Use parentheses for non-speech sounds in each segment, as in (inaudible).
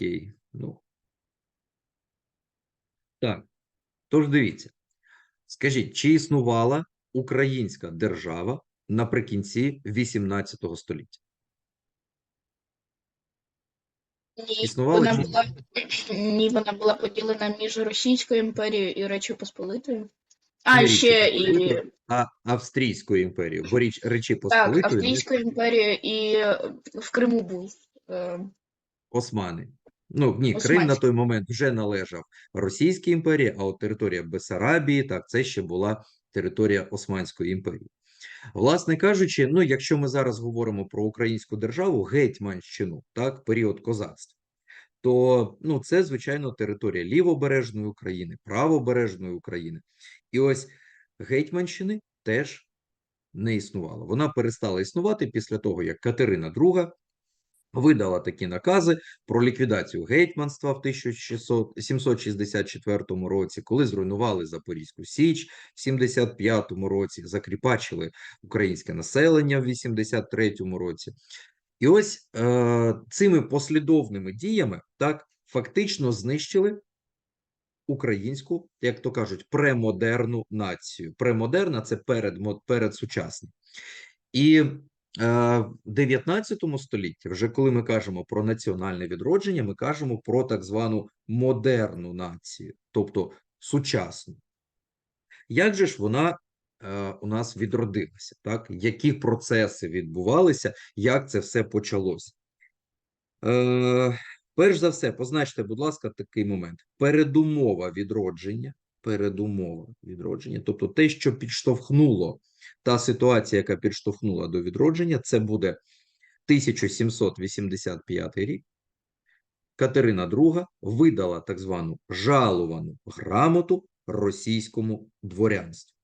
Окей. Ну. Так. Тож дивіться. Скажіть, чи існувала українська держава наприкінці 18 століття? Ні, Існувала вона чи ні? була, (clears throat) ні, вона була поділена між Російською імперією і Речі Посполитою. А, Не ще і Посполитої, а Австрійською імперією, бо річ Речі так, Посполитої не Австрійською імперією і е, в Криму був. е, Османи. Ну, ні, Крим на той момент вже належав Російській імперії, а от територія Бессарабії, так, це ще була територія Османської імперії. Власне кажучи, ну, якщо ми зараз говоримо про українську державу, Гетьманщину, так, період козацтва, то ну, це, звичайно, територія лівобережної України, правобережної України. І ось Гетьманщини теж не існувало. Вона перестала існувати після того, як Катерина II видала такі накази про ліквідацію гетьманства в 1764 році, коли зруйнували Запорізьку Січ в 75-му році, закріпачили українське населення в 83-му році. І ось е, цими послідовними діями так фактично знищили українську, як то кажуть, премодерну націю. Премодерна це перед, передсучасна. І 19 столітті, вже коли ми кажемо про національне відродження, ми кажемо про так звану модерну націю, тобто сучасну. Як же ж вона е, у нас відродилася? Так? Які процеси відбувалися, як це все почалося? Е, перш за все, позначте, будь ласка, такий момент: передумова відродження, передумова відродження, тобто те, що підштовхнуло та ситуація, яка підштовхнула до відродження, це буде 1785 рік. Катерина II видала так звану жаловану грамоту російському дворянству.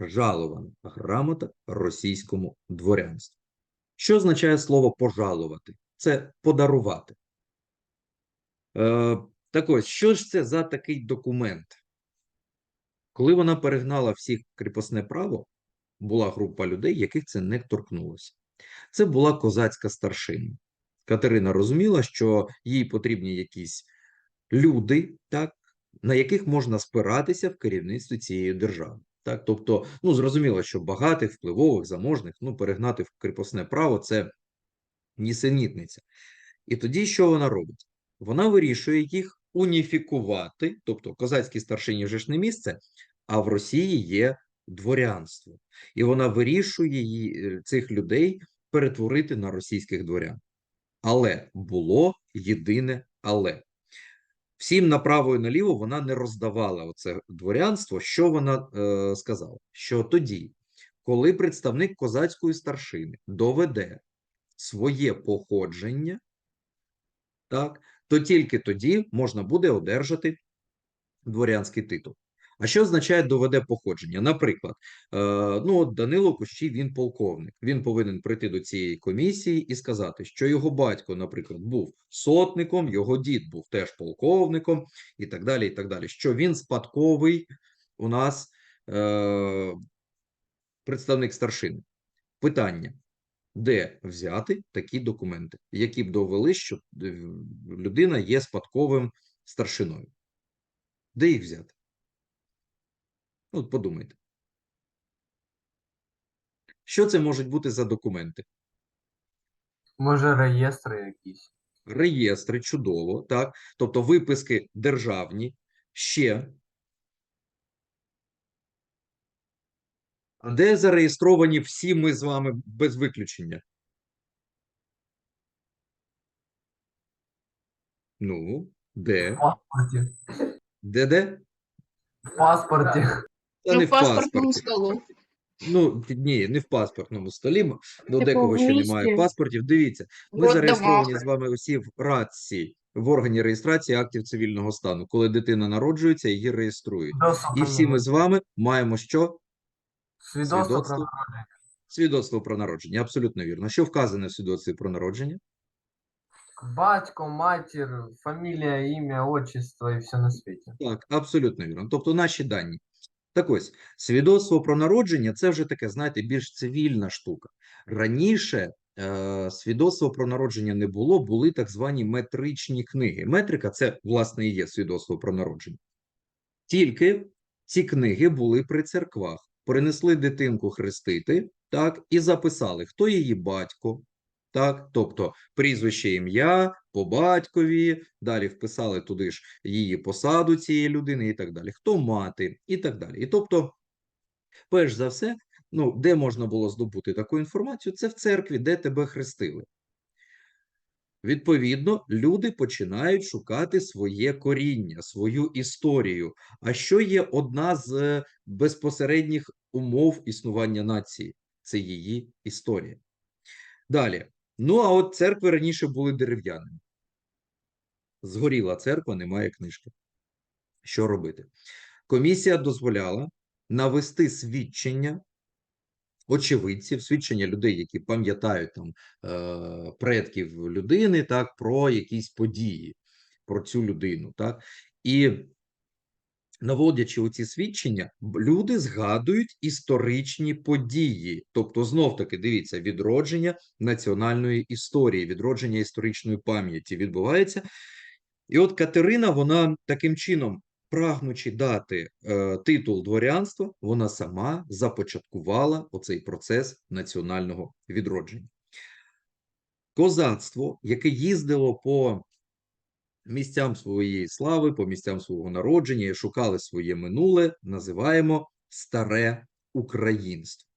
Жалована грамота російському дворянству. Що означає слово пожалувати? Це подарувати. Е, так ось, що ж це за такий документ? Коли вона перегнала всіх кріпосне право, була група людей, яких це не торкнулося. Це була козацька старшина. Катерина розуміла, що їй потрібні якісь люди, так, на яких можна спиратися в керівництві цієї держави. Так, тобто, ну зрозуміло, що багатих, впливових, заможних, ну, перегнати в кріпосне право це нісенітниця. І тоді що вона робить? Вона вирішує їх уніфікувати, тобто козацькій старшині вже ж не місце, а в Росії є дворянство. І вона вирішує е, цих людей перетворити на російських дворян. Але було єдине але. Всім направо і наліво вона не роздавала оце дворянство. Що вона е, сказала? Що тоді, коли представник козацької старшини доведе своє походження, так, то тільки тоді можна буде одержати дворянський титул. А що означає доведе походження? Наприклад, е, ну от Данило Кущій, він полковник. Він повинен прийти до цієї комісії і сказати, що його батько, наприклад, був сотником, його дід був теж полковником, і так далі. і так далі. Що він спадковий у нас е, представник старшини. Питання: де взяти такі документи, які б довели, що е, людина є спадковим старшиною? Де їх взяти? Ну, От подумайте. Що це можуть бути за документи? Може, реєстри якісь. Реєстри, чудово, так? Тобто виписки державні, ще. А де зареєстровані всі ми з вами без виключення? Ну, В де? паспорті. Де де? В паспорті. Та ну, не в паспортному столу. Ну, ні, не в паспортному столі. До Типу, декого ще немає паспортів. Дивіться, ми Вот зареєстровані з вами усі в РАЦСі, в органі реєстрації актів цивільного стану. Коли дитина народжується, її реєструють. Свідоцтво І всі ми з вами маємо що? Свідоцтво про народження. Свідоцтво про народження. Абсолютно вірно. Що вказане в свідоцтві про народження? Батько, матір, фамілія, ім'я, отчество і все на світі. Так, абсолютно вірно. Тобто наші дані. Так ось, свідоцтво про народження це вже таке, знаєте, більш цивільна штука. Раніше е, свідоцтва про народження не було, були так звані метричні книги. Метрика це, власне, і є свідоцтво про народження. Тільки ці книги були при церквах. Принесли дитинку хрестити, так, і записали, хто її батько, так, тобто прізвище ім'я по батькові, далі вписали туди ж її посаду цієї людини і так далі, хто мати, і так далі. І тобто, перш за все, ну, де можна було здобути таку інформацію, це в церкві, де тебе хрестили. Відповідно, люди починають шукати своє коріння, свою історію. А що є одна з е, безпосередніх умов існування нації? Це її історія. Далі. Ну, а от церкви раніше були дерев'яними. Згоріла церква, немає книжки. Що робити? Комісія дозволяла навести свідчення очевидців, свідчення людей, які пам'ятають там е, предків людини, так, про якісь події, про цю людину, так. І наводячи оці свідчення, люди згадують історичні події. Тобто, знов таки, дивіться, відродження національної історії, відродження історичної пам'яті відбувається. І от Катерина, вона таким чином, прагнучи дати е, титул дворянства, вона сама започаткувала оцей процес національного відродження. Козацтво, яке їздило по місцям своєї слави, по місцям свого народження і шукали своє минуле, називаємо старе українство.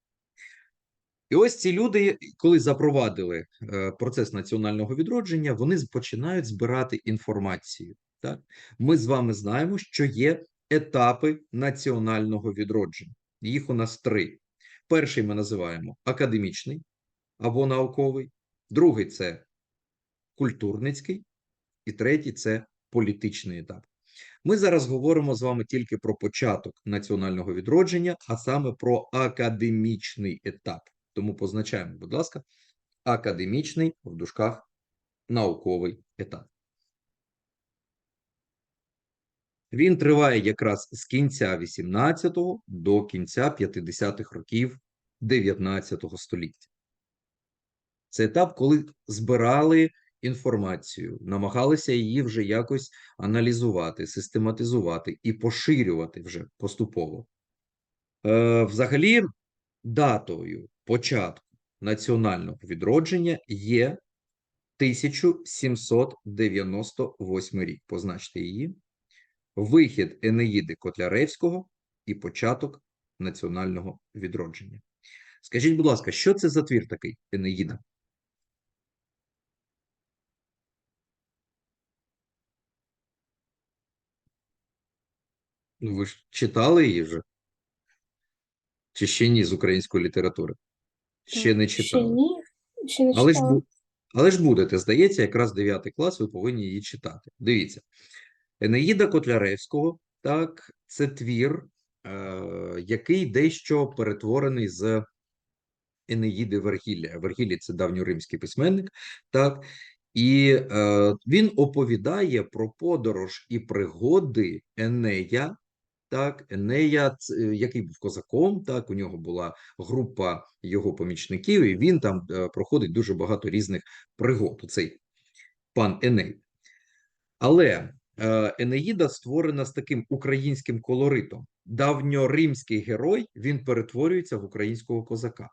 І ось ці люди, коли запровадили е, процес національного відродження, вони починають збирати інформацію. Так? Ми з вами знаємо, що є етапи національного відродження. Їх у нас три. Перший ми називаємо академічний або науковий, другий це культурницький, і третій це політичний етап. Ми зараз говоримо з вами тільки про початок національного відродження, а саме про академічний етап. Тому позначаємо, будь ласка, академічний в дужках науковий етап. Він триває якраз з кінця 18-го до кінця 50-х років 19 століття. Це етап, коли збирали інформацію, намагалися її вже якось аналізувати, систематизувати і поширювати вже поступово. Е, взагалі, датою початку національного відродження є 1798 рік. Позначте її. Вихід Енеїди Котляревського і початок національного відродження. Скажіть, будь ласка, що це за твір такий Енеїда? Ну, ви ж читали її вже? Чи ще ні з української літератури? Ще не Ще ні, ще не Але ж, читала. бу- але ж будете, здається, якраз 9 клас ви повинні її читати. Дивіться. Енеїда Котляревського, так, це твір, е, який дещо перетворений з Енеїди Вергілія. Вергілій – це давньоримський письменник, так, і е, він оповідає про подорож і пригоди Енея, так, Енея, е, який був козаком, так, у нього була група його помічників, і він там е, проходить дуже багато різних пригод, цей пан Еней. Але е, Енеїда створена з таким українським колоритом. Давньоримський герой він перетворюється в українського козака.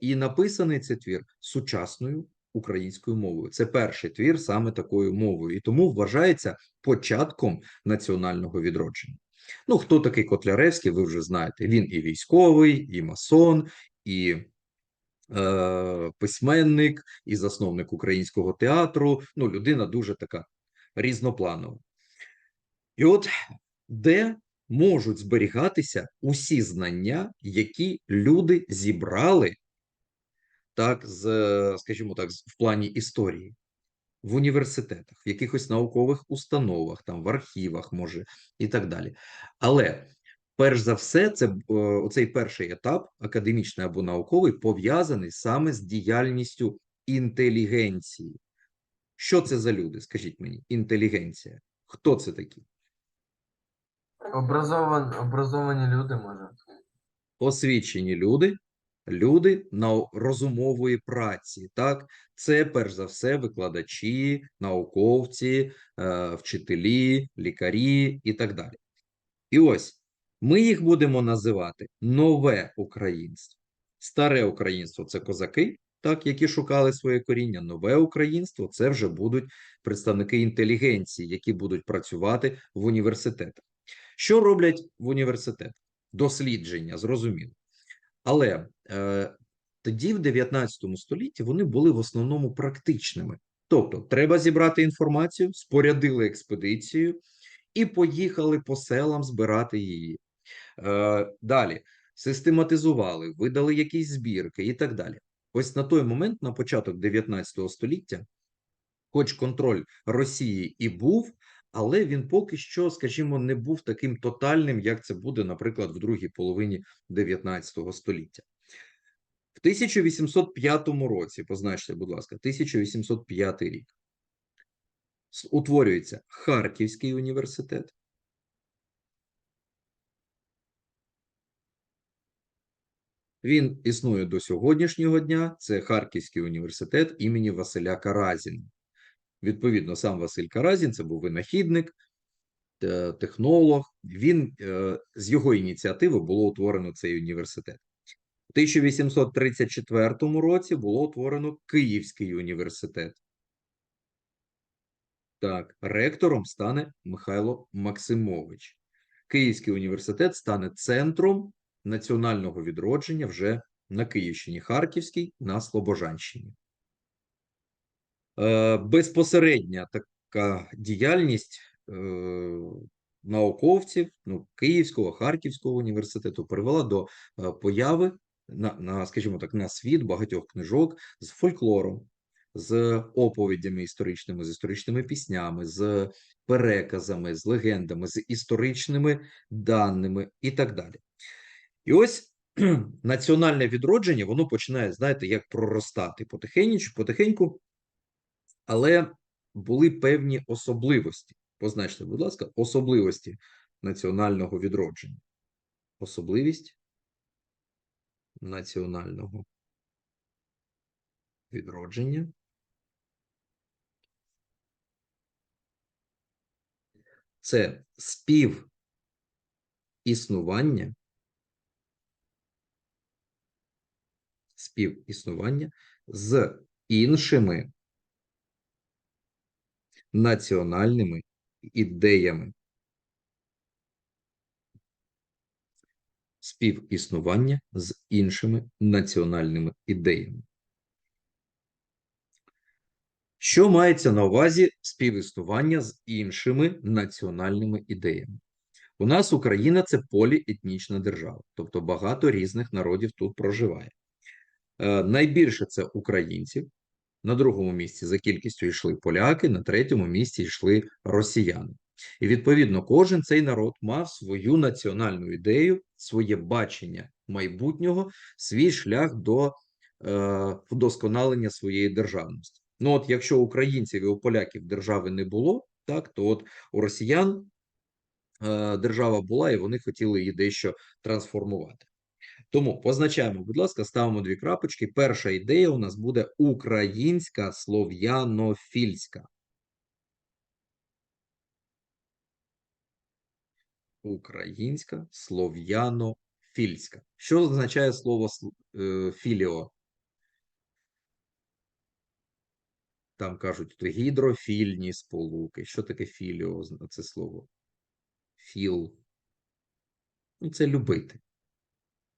І написаний цей твір сучасною українською мовою. Це перший твір саме такою мовою, і тому вважається початком національного відродження. Ну, хто такий Котляревський, ви вже знаєте. Він і військовий, і масон, і е, письменник, і засновник українського театру. Ну, людина дуже така різнопланова. І от де можуть зберігатися усі знання, які люди зібрали, так, з, скажімо так, в плані історії, в університетах, в якихось наукових установах, там, в архівах, може, і так далі. Але перш за все, це е, оцей перший етап, академічний або науковий, пов'язаний саме з діяльністю інтелігенції. Що це за люди? Скажіть мені, інтелігенція. Хто це такі? Образован, образовані люди, може. Освічені люди, люди на розумової праці. Так, це перш за все викладачі, науковці, е, вчителі, лікарі і так далі. І ось ми їх будемо називати нове українство. Старе українство це козаки, так, які шукали своє коріння. Нове українство це вже будуть представники інтелігенції, які будуть працювати в університетах. Що роблять в університетах? Дослідження, зрозуміло. Але е, тоді, в 19 столітті, вони були в основному практичними. Тобто, треба зібрати інформацію, спорядили експедицію і поїхали по селам збирати її. Е, далі систематизували, видали якісь збірки і так далі. Ось на той момент, на початок 19 століття, хоч контроль Росії і був, але він поки що, скажімо, не був таким тотальним, як це буде, наприклад, в другій половині 19 століття. В 1805 році, позначте, будь ласка, 1805 рік, утворюється Харківський університет. Він існує до сьогоднішнього дня. Це Харківський університет імені Василя Каразіна. Відповідно, сам Василь Каразін це був винахідник, технолог. Він е, з його ініціативи було утворено цей університет. У 1834 році було утворено Київський університет. Так, ректором стане Михайло Максимович. Київський університет стане центром національного відродження вже на Київщині, Харківський на Слобожанщині. Е, безпосередня така діяльність е, науковців ну, Київського, Харківського університету привела до е, появи на, на, скажімо так, на світ багатьох книжок з фольклором, з оповідями історичними, з історичними піснями, з переказами, з легендами, з історичними даними і так далі. І ось національне відродження, воно починає, знаєте, як проростати потихеньку, потихеньку, але були певні особливості. Позначте, будь ласка, особливості національного відродження. Особливість національного відродження. Це спів існування, співіснування з іншими національними ідеями. Співіснування з іншими національними ідеями. Що мається на увазі співіснування з іншими національними ідеями? У нас Україна це поліетнічна держава, тобто багато різних народів тут проживає. Е, найбільше це українців, на другому місці за кількістю йшли поляки, на третьому місці йшли росіяни. І відповідно кожен цей народ мав свою національну ідею, своє бачення майбутнього, свій шлях до е, вдосконалення своєї державності. Ну, от якщо українців і у поляків держави не було, так то от у росіян е, держава була, і вони хотіли її дещо трансформувати. Тому позначаємо, будь ласка, ставимо дві крапочки. Перша ідея у нас буде українська слов'янофільська. Українська слов'янофільська. Що означає слово сл- е, філіо? Там кажуть гідрофільні сполуки. Що таке філіо? Це слово? Філ. Ну, це любити.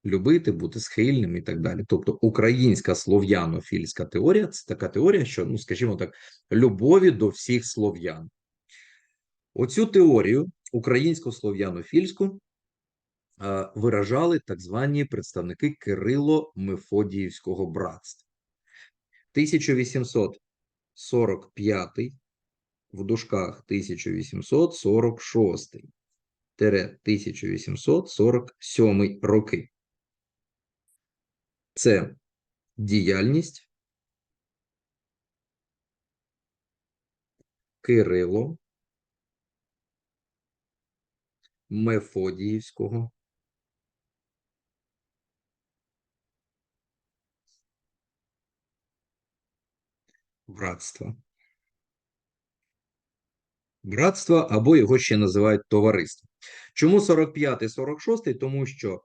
Любити, бути схильним і так далі. Тобто українська слов'янофільська теорія це така теорія, що, ну, скажімо так, любові до всіх слов'ян. Оцю теорію українсько-слов'янофільську е, виражали так звані представники Кирило-Мефодіївського братства. 1845 в дужках 1846 1847 роки це діяльність Кирило Мефодіївського братства. Братства або його ще називають товариством. Чому 45 46 Тому що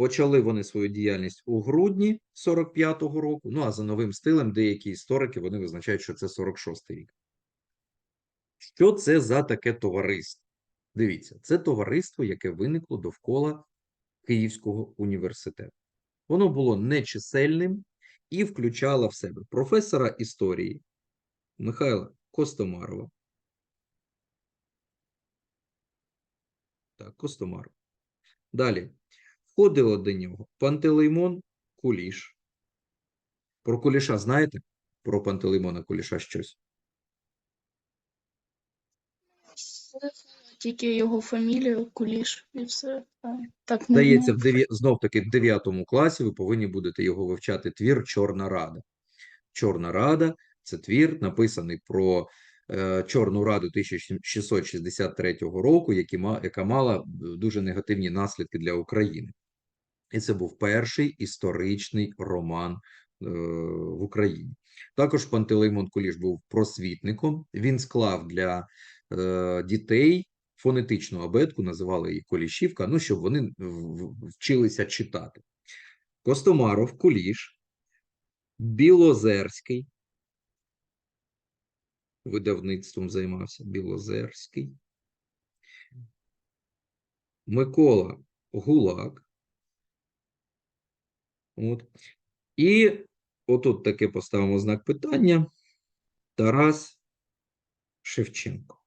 почали вони свою діяльність у грудні 45-го року. Ну а за новим стилем деякі історики вони визначають, що це 46-й рік. Що це за таке товариство? Дивіться, це товариство, яке виникло довкола Київського університету. Воно було нечисельним і включало в себе професора історії Михайла Костомарова. Так, Костомаров. Далі входило до нього Пантелеймон Куліш. Про Куліша знаєте? Про Пантелеймона Куліша щось. Тільки його фамілію, Куліш, і все. Так, Здається, в дев'я... знов таки в 9 класі ви повинні будете його вивчати твір Чорна Рада. Чорна Рада це твір, написаний про е, Чорну Раду 1663 року, які яка мала е, дуже негативні наслідки для України. І це був перший історичний роман е, в Україні. Також Пантелеймон Куліш був просвітником. Він склав для е, дітей фонетичну абетку, називали її Колішівка, ну, щоб вони вчилися читати. Костомаров, Куліш, Білозерський, видавництвом займався Білозерський, Микола Гулак. От. І отут таке поставимо знак питання. Тарас Шевченко.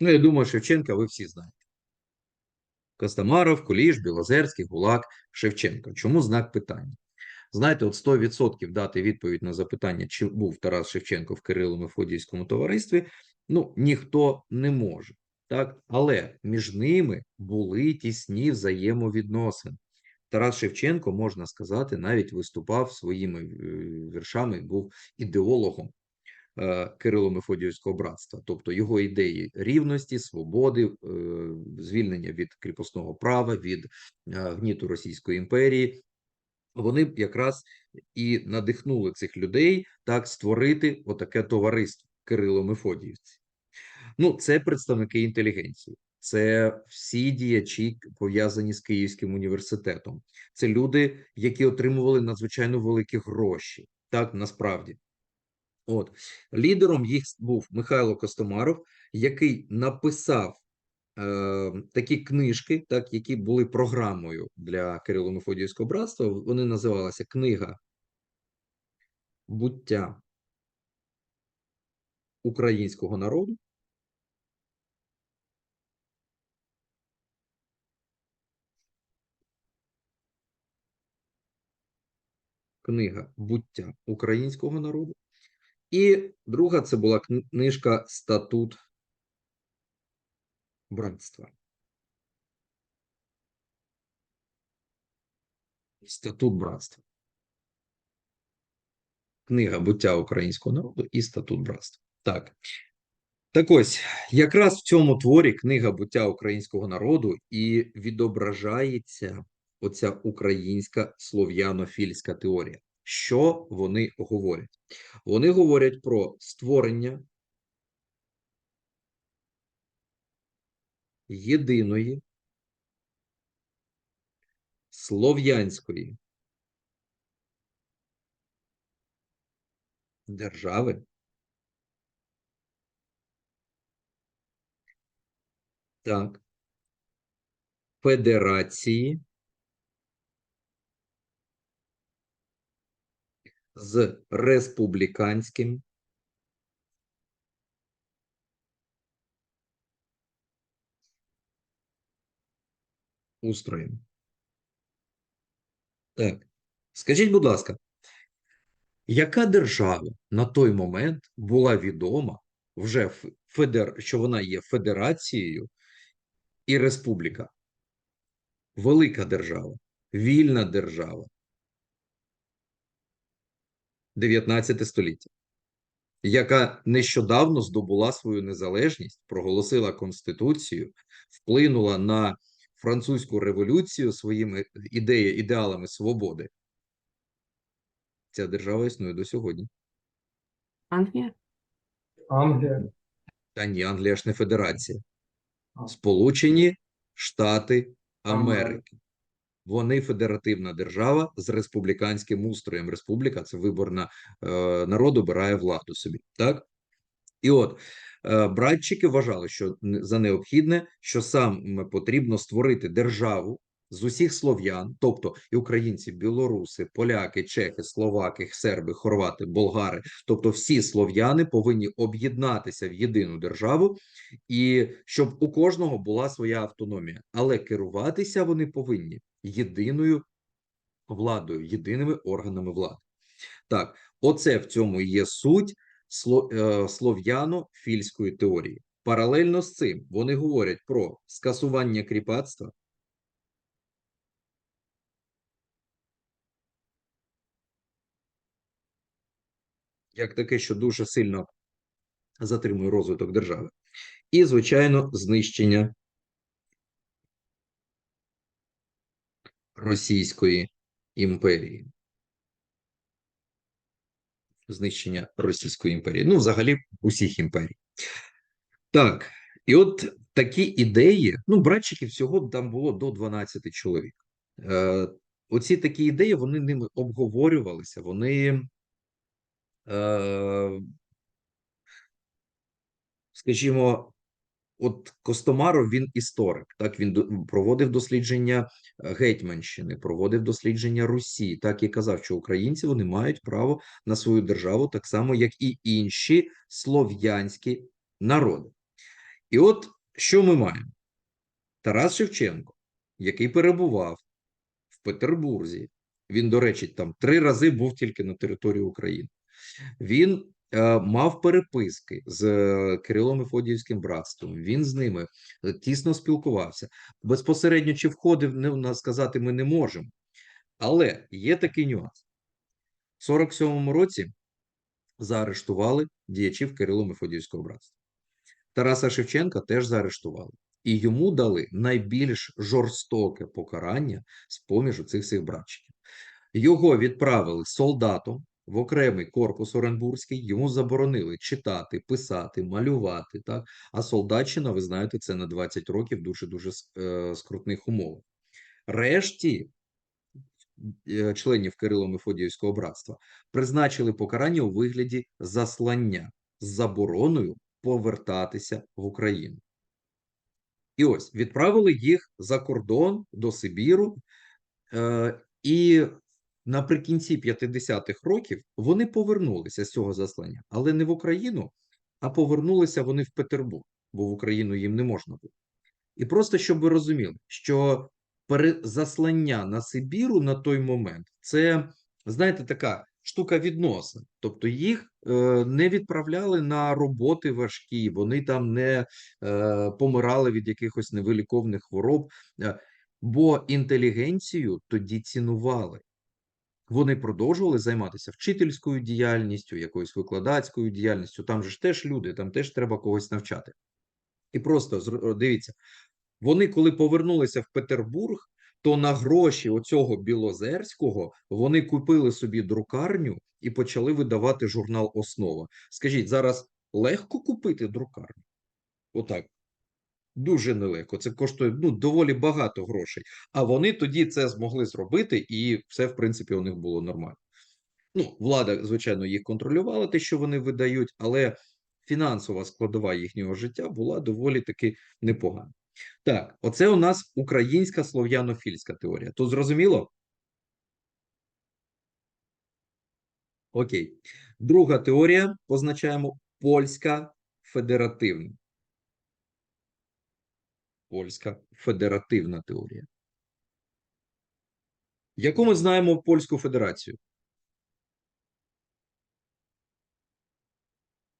Ну, я думаю, Шевченка ви всі знаєте. Костомаров, Куліш, Білозерський, Гулак, Шевченко. Чому знак питання? Знаєте, от 100% дати відповідь на запитання, чи був Тарас Шевченко в Кирило-Мефодіївському товаристві, ну, ніхто не може. Так? Але між ними були тісні взаємовідносини. Тарас Шевченко, можна сказати, навіть виступав своїми е, віршами, був ідеологом е, Кирило-Мефодіївського братства, тобто його ідеї рівності, свободи, е, звільнення від кріпосного права, від гніту Російської імперії. Вони якраз і надихнули цих людей так створити отаке товариство Кирило-Мефодіївці. Ну, це представники інтелігенції, це всі діячі пов'язані з Київським університетом. Це люди, які отримували надзвичайно великі гроші. Так, насправді. От лідером їх був Михайло Костомаров, який написав е, такі книжки, так, які були програмою для Кирило-Мефодіївського братства. Вони називалися Книга буття українського народу. Книга буття українського народу. І друга це була книжка Статут братства. Статут братства. Книга буття українського народу і статут братства. Так. Так ось, якраз в цьому творі книга буття українського народу і відображається оця українська слов'янофільська теорія. Що вони говорять? Вони говорять про створення єдиної слов'янської держави, так, федерації з республіканським устроєм. Так, скажіть, будь ласка, яка держава на той момент була відома вже федер... що вона є федерацією і республіка? Велика держава, вільна держава. 19 століття, яка нещодавно здобула свою незалежність, проголосила конституцію, вплинула на французьку революцію своїми ідеї, ідеалами свободи. Ця держава існує до сьогодні. Англія? Англия. Та ні, Англія ж не федерація. Сполучені Штати Америки. Вони федеративна держава з республіканським устроєм. Республіка це виборна е, народ обирає владу собі. Так? І от е, братчики вважали, що за необхідне, що саме потрібно створити державу з усіх слов'ян, тобто і українці, білоруси, поляки, чехи, словаки, серби, хорвати, болгари, тобто всі слов'яни повинні об'єднатися в єдину державу, і щоб у кожного була своя автономія, але керуватися вони повинні єдиною владою, єдиними органами влади. Так, оце в цьому є суть е, слов'яно-фільської теорії. Паралельно з цим вони говорять про скасування кріпацтва, як таке, що дуже сильно затримує розвиток держави, і, звичайно, знищення Російської імперії. Знищення Російської імперії. Ну, взагалі, усіх імперій. Так, і от такі ідеї, ну, братчиків всього там було до 12 чоловік. Е, оці такі ідеї, вони ними обговорювалися, вони, скажімо, от Костомаров він історик, так він проводив дослідження е, Гетьманщини, проводив дослідження Русі, так і казав, що українці вони мають право на свою державу, так само як і інші слов'янські народи. І от що ми маємо? Тарас Шевченко, який перебував в Петербурзі, він, до речі, там три рази був тільки на території України. Він е, мав переписки з е, Кирилом Мефодіївським братством. Він з ними е, тісно спілкувався. Безпосередньо чи входив, не сказати ми не можемо. Але є такий нюанс: в 47-му році заарештували діячів Кирило Мефодіївського братства. Тараса Шевченка теж заарештували. І йому дали найбільш жорстоке покарання з поміж цих всіх братчиків. Його відправили солдатом в окремий корпус Оренбурзький. Йому заборонили читати, писати, малювати. Так? А солдатчина, ви знаєте, це на 20 років дуже дуже скрутних умовах. Решті е, членів Кирило Мефодіївського братства призначили покарання у вигляді заслання з забороною повертатися в Україну. І ось відправили їх за кордон до Сибіру, е, і наприкінці 50-х років вони повернулися з цього заслання, але не в Україну, а повернулися вони в Петербург, бо в Україну їм не можна було. І просто щоб ви розуміли, що перезаслання на Сибіру на той момент це, знаєте, така штука відносин. Тобто їх е, не відправляли на роботи важкі, вони там не е, помирали від якихось невиліковних хвороб, е, бо інтелігенцію тоді цінували. Вони продовжували займатися вчительською діяльністю, якоюсь викладацькою діяльністю. Там же ж теж люди, там теж треба когось навчати. І просто дивіться, вони, коли повернулися в Петербург, то на гроші оцього Білозерського вони купили собі друкарню і почали видавати журнал Основа. Скажіть, зараз легко купити друкарню? Отак. Дуже нелегко. Це коштує ну, доволі багато грошей. А вони тоді це змогли зробити, і все, в принципі, у них було нормально. Ну, влада, звичайно, їх контролювала, те, що вони видають, але фінансова складова їхнього життя була доволі таки непогана. Так, оце у нас українська слов'янофільська теорія. То зрозуміло? Окей. Друга теорія позначаємо польська федеративна. Польська федеративна теорія. Яку ми знаємо польську федерацію?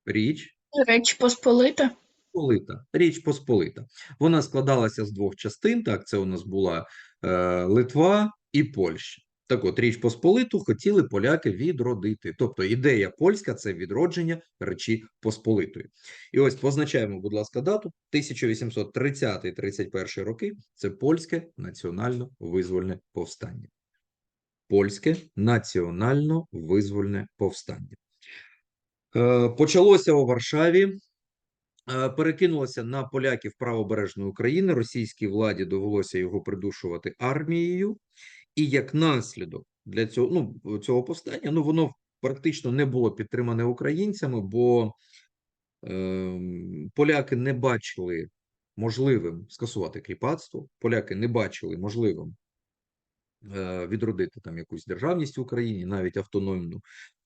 Річ Реч Посполита. Посполита, Річ Посполита. Вона складалася з двох частин. Так, це у нас була е, Литва і Польща. Так от, Річ Посполиту хотіли поляки відродити. Тобто ідея польська це відродження Речі Посполитої. І ось позначаємо, будь ласка, дату 1830-31 роки. Це польське національно-визвольне повстання. польське національно-визвольне повстання. Е, Почалося у Варшаві, е, перекинулося на поляків правобережної України. Російській владі довелося його придушувати армією, і як наслідок для цього ну, цього повстання, ну воно практично не було підтримане українцями, бо ем, поляки не бачили можливим скасувати кріпацтво, поляки не бачили можливим е, відродити там якусь державність в Україні, навіть автономну.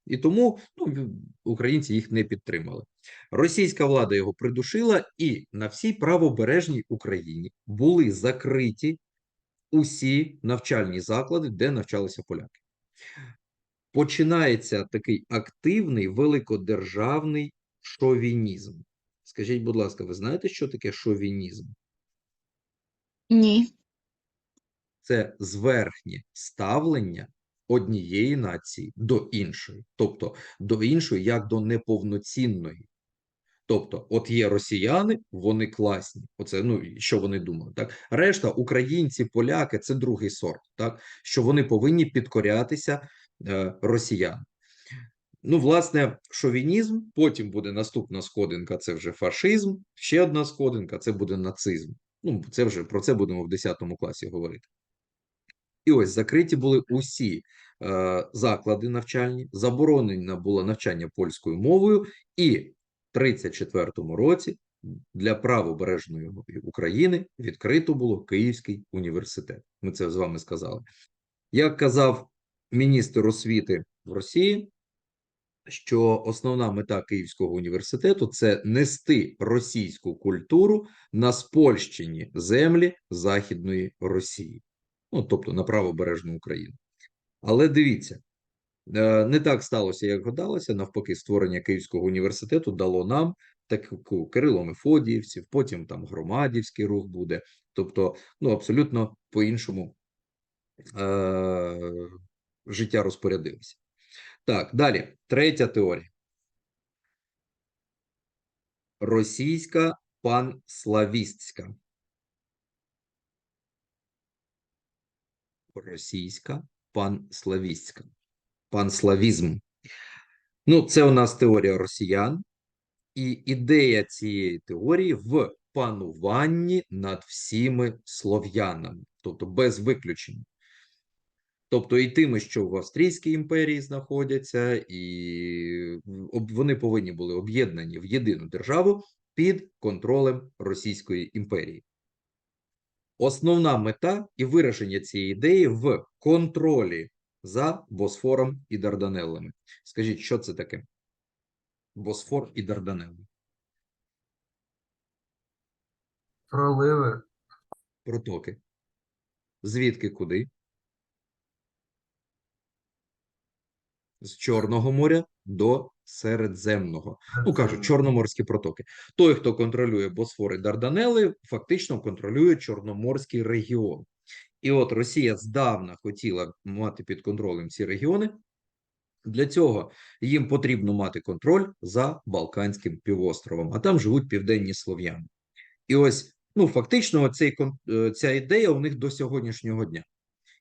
І тому ну, українці їх не підтримали. Російська влада його придушила, і на всій правобережній Україні були закриті усі навчальні заклади, де навчалися поляки. Починається такий активний великодержавний шовінізм. Скажіть, будь ласка, ви знаєте, що таке шовінізм? Ні. це зверхнє ставлення однієї нації до іншої, тобто до іншої як до неповноцінної. Тобто, от є росіяни, вони класні. Оце ну що вони думають, так решта українці, поляки це другий сорт, так що вони повинні підкорятися е, росіянам. Ну, власне, шовінізм, потім буде наступна сходинка, це вже фашизм, ще одна сходинка, це буде нацизм. Ну, це вже про це будемо в 10 класі говорити. І ось закриті були усі е, заклади навчальні, заборонено було навчання польською мовою, і в 34-му році для правобережної України відкрито було Київський університет. Ми це з вами сказали. Як казав міністр освіти в Росії, що основна мета Київського університету це нести російську культуру на спольщені землі Західної Росії ну, тобто на правобережну Україну. Але дивіться, не так сталося, як гадалося. Навпаки, створення Київського університету дало нам таку Кирило Мефодіївців, потім там громадівський рух буде. Тобто, ну абсолютно по-іншому е- життя розпорядилося. Так, далі, третя теорія. Російська панславістська. російська панславістська. Панславізм. Ну, це у нас теорія росіян, і ідея цієї теорії в пануванні над всіми слов'янами, тобто без виключень. Тобто і тими, що в Австрійській імперії знаходяться, і вони повинні були об'єднані в єдину державу під контролем Російської імперії. Основна мета і вираження цієї ідеї в контролі за Босфором і Дарданеллами. Скажіть, що це таке? Босфор і Дарданелли. Проливи. Протоки. Звідки куди? З Чорного моря до Середземного. Ну, кажуть, чорноморські протоки. Той, хто контролює Босфор і Дарданели, фактично контролює Чорноморський регіон. І от Росія здавна хотіла мати під контролем ці регіони. Для цього їм потрібно мати контроль за Балканським півостровом, а там живуть південні слов'яни. І ось, ну фактично, цей, е, ця ідея у них до сьогоднішнього дня.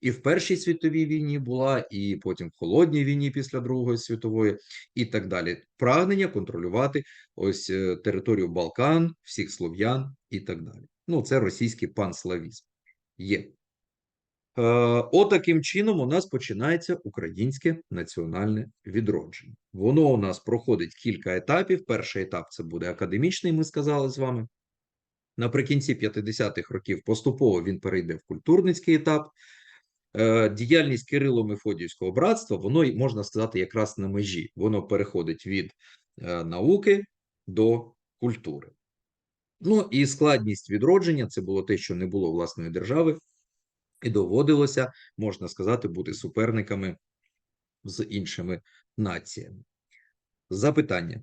І в Першій світовій війні була, і потім в холодній війні після Другої світової, і так далі. Прагнення контролювати ось е, територію Балкан, всіх слов'ян і так далі. Ну, це російський панславізм. Є. Е, Отаким чином у нас починається українське національне відродження. Воно у нас проходить кілька етапів. Перший етап це буде академічний, ми сказали з вами. Наприкінці 50-х років поступово він перейде в культурницький етап. Е, Діяльність Кирило-Мефодіївського братства, воно можна сказати, якраз на межі. Воно переходить від е, науки до культури. Ну і складність відродження це було те, що не було власної держави, і доводилося, можна сказати, бути суперниками з іншими націями. Запитання.